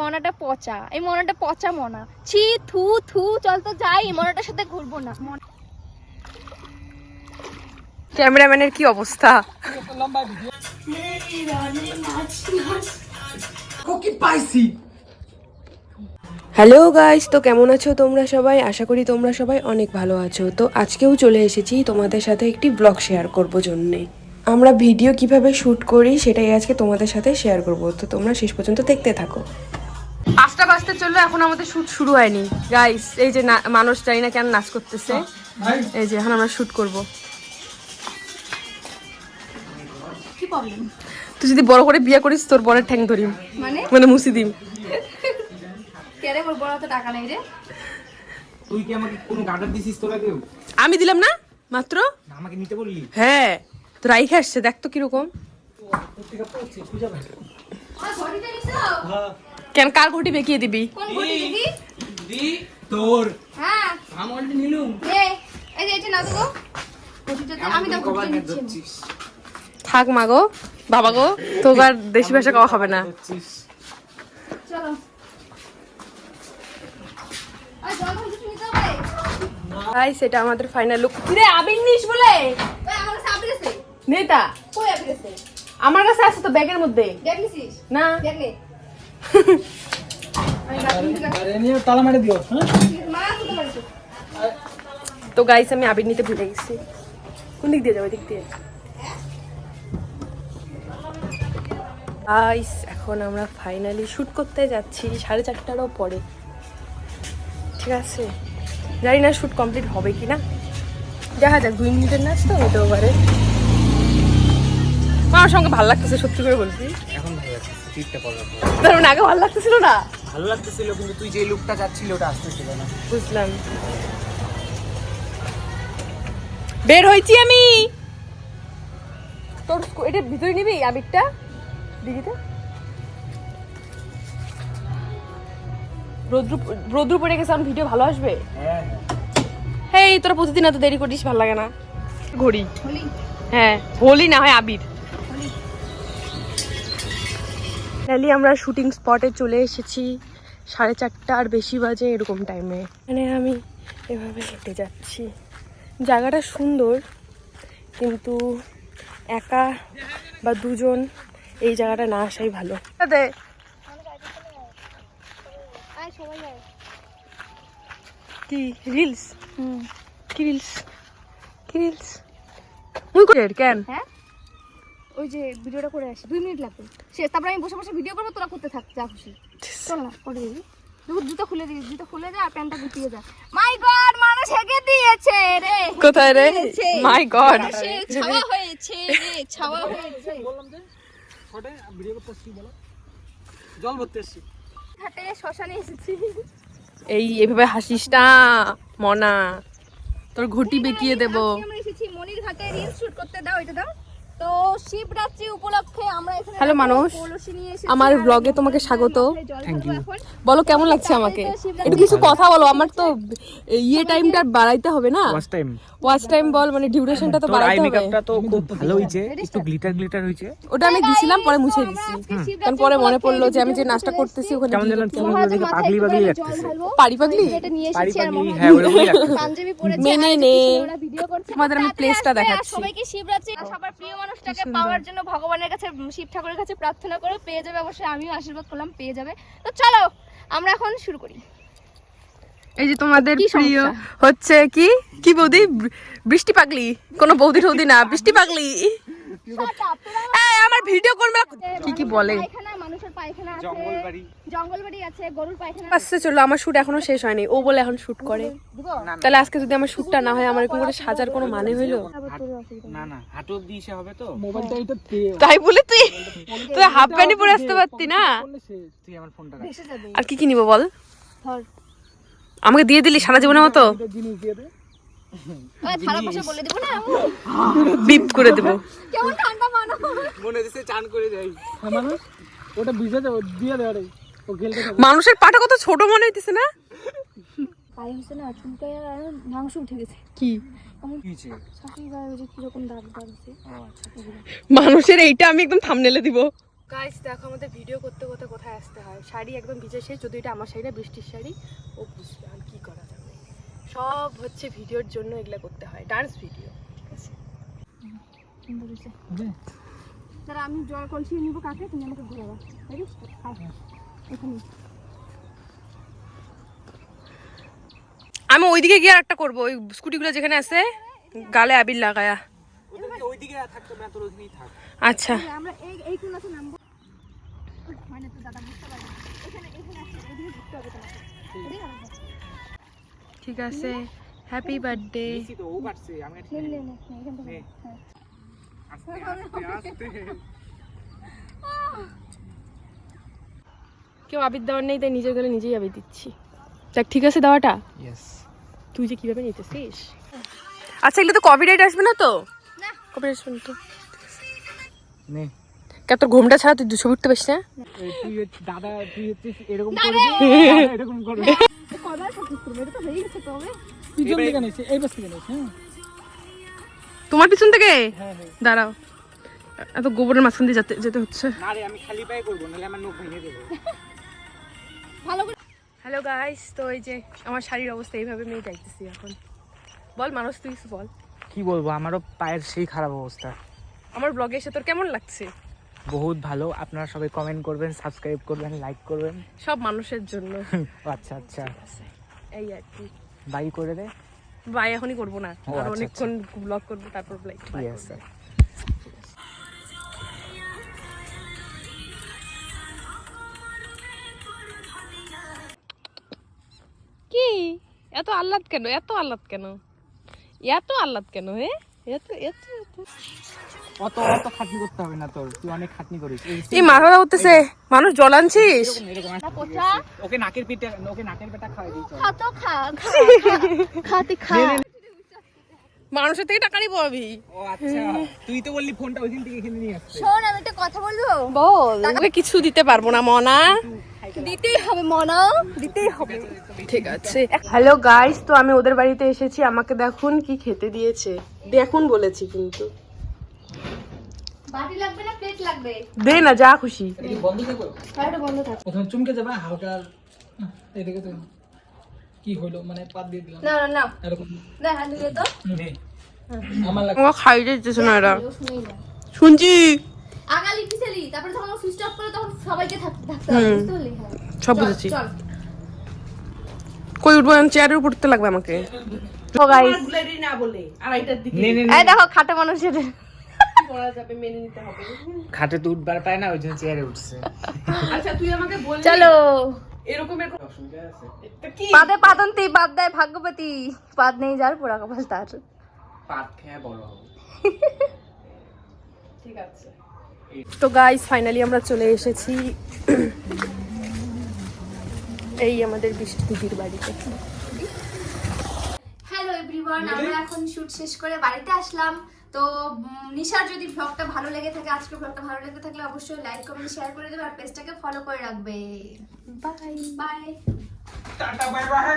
মনাটা পচা এই মনাটা পচা মনা। ছি থু থু চল তো যাই এই মনাটার সাথে ঘুরবো না। ক্যামেরাম্যানের কি অবস্থা? হ্যালো গাইস তো কেমন আছো তোমরা সবাই? আশা করি তোমরা সবাই অনেক ভালো আছো। তো আজকেও চলে এসেছি তোমাদের সাথে একটি ব্লগ শেয়ার করব জন্যে। আমরা ভিডিও কীভাবে শ্যুট করি সেটাই আজকে তোমাদের সাথে শেয়ার করব। তো তোমরা শেষ পর্যন্ত দেখতে থাকো। পাঁচটা বাজতে চলল এখন আমাদের শুট শুরু হয়নি। গাইস এই যে না- মানুষ জানি না কেন নাচ করতেছে। এই যে এখন আমরা শুট করব। তুই যদি বড় করে বিয়ে করিস তোর বরের ঠ্যাং ধরিম মানে? মানে মুসি দিম। কেরে করব না তো টাকা নেই রে। তুই কি আমাকে কোনো গার্ডার দিছিস তোরা কেউ আমি দিলাম না মাত্র? আমাকে নিতে বললি? হ্যাঁ তো রাইখে আসছে দেখ তো কীরকম। নিছো? কেন? কার ঘটি বেঁকিয়ে দিবি? কোন ঘড়ি দিবি? দি তোর। হ্যাঁ। আমি অলরেডি নিলুম। এ এই যে এটা না তো গো। আমি তো ঘড়িটা নিচ্ছি। থাক মা গো। বাবা গো তো আর দেশি ভাষা খাওয়া হবে না। চলো। ভাই সেটা আমাদের ফাইনাল লুক কিরে আবির নিস বলে? নেতা? আমার কাছে আছে তো ব্যাগের মধ্যে। না। তো গাইস আমি আবির নিতে ভুলে গেছি। কোন দিক দিয়ে যাব? দিক দিয়ে। গাইস এখন আমরা ফাইনালি শুট করতে যাচ্ছি, সাড়ে চারটারও পরে। ঠিক আছে? জানি না শুট কমপ্লিট হবে কি না দেখা যাক, দুই মিনিটের নাচ তো হতেও পারে। আমার সঙ্গে ভালো লাগতেছে সত্যি করে বলছি। এখন ভালো লাগছে টিপটা করার পর তার মানে আগে ভালো লাগতেছিল না? ভালো লাগতেছিল কিন্তু তুই যে লুকটা চাচ্ছিল ওটা আসতেছিল না। বুঝলাম। বের হয়েছি আমি। তোর এটা ভিতরে নিবি আবিরটা? দিদিতে রোদ্রু রোদ্রু পড়ে গেছে আমার ভিডিও ভালো আসবে? হ্যাঁ হ্যাঁ। হেই তোরা প্রতিদিন এত দেরি করিস ভালো লাগে না। ঘড়ি। হ্যাঁ হোলি না হয় আবির। ফাইনালি আমরা শুটিং স্পটে চলে এসেছি। সাড়ে চারটা আর বেশি বাজে এরকম টাইমে মানে আমি এভাবে হেঁটে যাচ্ছি। জায়গাটা সুন্দর কিন্তু একা বা দুজন এই জায়গাটা না আসাই ভালো। কি রিলস কি রিলস কি রিলস কেন? হ্যাঁ? ওই যে ভিডিওটা করে আসি দুই মিনিট লাগবে। সে তারপরে আমি বসে বসে ভিডিও করব তোরা করতে থাক যা খুশি। চল না করে দিবি জুতো খুলে দিবি জুতো খুলে যা আর প্যান্টটা গুটিয়ে যা মাই গড মানুষ হেগে দিয়েছে রে কোথায় রে? মাই গড ছাওয়া হয়েছে রে ছাওয়া হয়েছে। ফটে ভিডিও করতেছি বলো। জল ভরতে এসছি ঘাটে শ্মশানে এসেছি। এই এভাবে হাসিস না মনা। তোর ঘটি বেঁকিয়ে দেবো। এসেছি মনির ঘাটে রিলস শুট করতে দাও এটা দাও। তো শিবরাত্রি উপলক্ষে আমরা এখানে হ্যালো মানুষ, আমার আর তোমাকে স্বাগত। you. এখন। বলো কেমন লাগছে আমাকে? একটু কিছু কথা বলো আমার তো ইয়ে টাইমটা বাড়াইতে হবে না। ওয়াচ টাইম ওয়াচ টাইম বল মানে ডিউরেশনটা তো বাড়াইতে হবে। মেকআপটা তো খুব ভালো হয়েছে একটু গ্লিটার গ্লিটার হয়েছে। ওটা আমি দিছিলাম পরে মুছে দিছি। কারণ পরে মনে পড়ল যে আমি যে নাচটা করতেছি ওখানে কেমন যেন পাগলি পাগলি লাগতেছে পারি পাগলি এটা নিয়ে এসেছি আর হ্যাঁ ওরকমই লাগতেছে পাঞ্জাবি পরেছে। মেনে নে। তোমাদের আমি প্লেসটা দেখাচ্ছি। সবাইকে শিবরাত্রি সবার প্রিয় মানুষটাকে পাওয়ার জন্য ভগবানের কাছে শিব ঠাকুরের কাছে প্রার্থনা করো পেয়ে যাবে অবশ্যই আমিও আশীর্বাদ করলাম পেয়ে যাবে। তো চলো আমরা এখন শুরু করি। এই যে তোমাদের প্রিয় হচ্ছে কি? কি বৌদি? বৃষ্টি পাগলি? কোনো বৌদি টৌদি না বৃষ্টি পাগলি? আমার ভিডিও করবে কি কি বলে? মানুষের পায়খানা আছে জঙ্গল বাড়ি। আছে গরুর পায়খানা আসছে চলো আমার শুট এখনও শেষ হয়নি। ও বলে এখন শুট করে। তাহলে আজকে যদি আমার শুটটা না হয় আমার এরকম করে সাজার কোনো মানে হইল? না না হাঁটু অব্দি এসে হবে তো। মোবাইলটা এটা তাই বলে তুই তুই হাফ প্যান্টই পরে আসতে পারতি না? তুই আমার ফোনটা আর কি কি নিবো বল? আমাকে দিয়ে দিলি সারা জীবনের মতো? বিপ করে দেবো। কেমন ঠান্ডা মানো? মনে চান করে যাই। ওটা ভিজে দেবো দিয়ে দেবো রে ও খেলতে মানুষের পাটা কত ছোট মনে হইতেছে না? পায়ে হচ্ছে না চুলকায় আর মাংস উঠে গেছে। কি? আছে আচ্ছা। মানুষের এইটা আমি একদম থামনেলে দিব। গাইস দেখো আমাদের ভিডিও করতে করতে কোথায় আসতে হয়? শাড়ি একদম ভিজে শেষ যদি এটা আমার শাড়ি না বৃষ্টির শাড়ি ও বুঝবে আর কি করা যাবে। সব হচ্ছে ভিডিওর জন্য এগুলা করতে হয় ডান্স ভিডিও সুন্দর হয়েছে। হবে? তারা আমি জল কলসি নিব কাকে? তুমি আমাকে ঘুরাবা রেডি এখানে। আমি ওইদিকে গিয়ে আর একটা করব। ওই স্কুটিগুলো যেখানে আছে গালে আবির লাগায়া। ওইদিকে থাকতে না তোর ওইদিকেই থাক। আচ্ছা। আমরা এই এই কোনাতে নামবো। ওই, তো দাদা বুঝতে পারবে এখানে এখানে আসছে এদিকে ঘুরতে হবে তোমাকে। এদিকে হবে না। ঠিক আছে। হ্যাপি বার্থডে কেউ আবির দেওয়ার নেই তাই নিজের গেলে নিজেই আবির দিচ্ছি। দেখ ঠিক আছে দেওয়াটা? ইয়েস তুই যে কীভাবে নিতেছিস? আচ্ছা এগুলো তো কপিরাইট আসবে না তো? না। কপিরাইট আসবে না তো। নে। কে তোর ঘুমটা ছাড়া তুই দুশো উঠতে পারিস না? তুই দাদা তুই হচ্ছিস এরকম করবি এরকম করবে কবার practice করব? এটা তো হয়ে গেছে তো হবে। পিছন থেকে নিয়েছে এই পাশ থেকে হ্যাঁ? তোমার পিছন থেকে? হ্যাঁ হ্যাঁ। দাঁড়াও। এত গোবরের মাঝখান দিয়ে যেতে যেতে হচ্ছে। আমি খালি পায়ে করব নাহলে আমার নখ ভেঙে দেবো। ভালো করে হ্যালো গাইস তো এই যে আমার শাড়ির অবস্থা এইভাবে মেয়ে যাইতেছি এখন। বল মানুষ তুই বল। কি বলব আমারও পায়ের সেই খারাপ অবস্থা। আমার ব্লগে এসে তোর কেমন লাগছে? বহুত ভালো আপনারা সবাই কমেন্ট করবেন সাবস্ক্রাইব করবেন লাইক করবেন। সব মানুষের জন্য। ও আচ্ছা আচ্ছা। এই আর কি। বাই করে দে। বাই এখনই করব না। আর আচ্ছা, অনেকক্ষণ ব্লগ করব তারপর লাইক ঠিক আছে কি? এত আহ্লাদ কেন? এত আহ্লাদ কেন? এত আহ্লাদ কেন হে? এত এত এত। অত অত খাটনি করতে হবে না তোর। তুই অনেক খাটনি করিস। এই উঠতেছে। মানুষ জল আনছিস? ওকে নাকের পিঠে ওকে নাকের পেটা খাওয়াই দিই। খা তো খা। মানুষের থেকে টাকা নিবো আমি। ও আচ্ছা। তুই তো বললি ফোনটা ওইদিন থেকে এখানে নিয়ে আসতে। শোন আমি একটা কথা বলব? বল। তোকে কিছু দিতে পারব না মনা। দিতেই হবে মনা। দিতেই হবে। ঠিক আছে। হ্যালো গাইস তো আমি ওদের বাড়িতে এসেছি। আমাকে দেখুন কি খেতে দিয়েছে। দেখুন বলেছি কিন্তু। বাটি লাগবে না প্লেট লাগবে? দে না যা খুশি। বন্ধ বন্ধ থাক। প্রথমে চুমকে যাবে হালকা এদিকে তো কি হইল? মানে পাত দিয়ে দিলাম। না না না। এরকম। না হাত ধুয়ে তো। নে। আমার লাগে আমাকে খাই দিতেছে না এরা। ও শুনছি। আগা লিখেছিলি তারপরে যখন সুইচ অফ করে তখন সবাইকে থাকতে থাকতে বুঝতে পারলি? হ্যাঁ। সব বুঝেছি। চল। কই উঠবো চেয়ারের উপর উঠতে লাগবে আমাকে। তো গাইস নে নে। এই দেখো খাটো মানুষের। খাটে তো উঠবার পায় না ওই জন্য চেয়ারে উঠছে। আচ্ছা তুই আমাকে বল চলো। এরকম পাদে পাতন্তি পাদ দেয় পাদ নেই যার পোড়া কপাল তার। খেয়ে বড় ঠিক আছে। তো গাইস ফাইনালি আমরা চলে এসেছি। এই আমাদের বৃষ্টি দিদির বাড়িতে। হ্যালো এভরিওয়ান আমরা এখন শুট শেষ করে বাড়িতে আসলাম। তো নিশার যদি ব্লগটা ভালো লেগে থাকে আজকে ব্লগটা ভালো লেগে থাকলে অবশ্যই লাইক কমেন্ট শেয়ার করে দেবে আর পেজটাকে ফলো করে রাখবে। Bye bye tata bye bye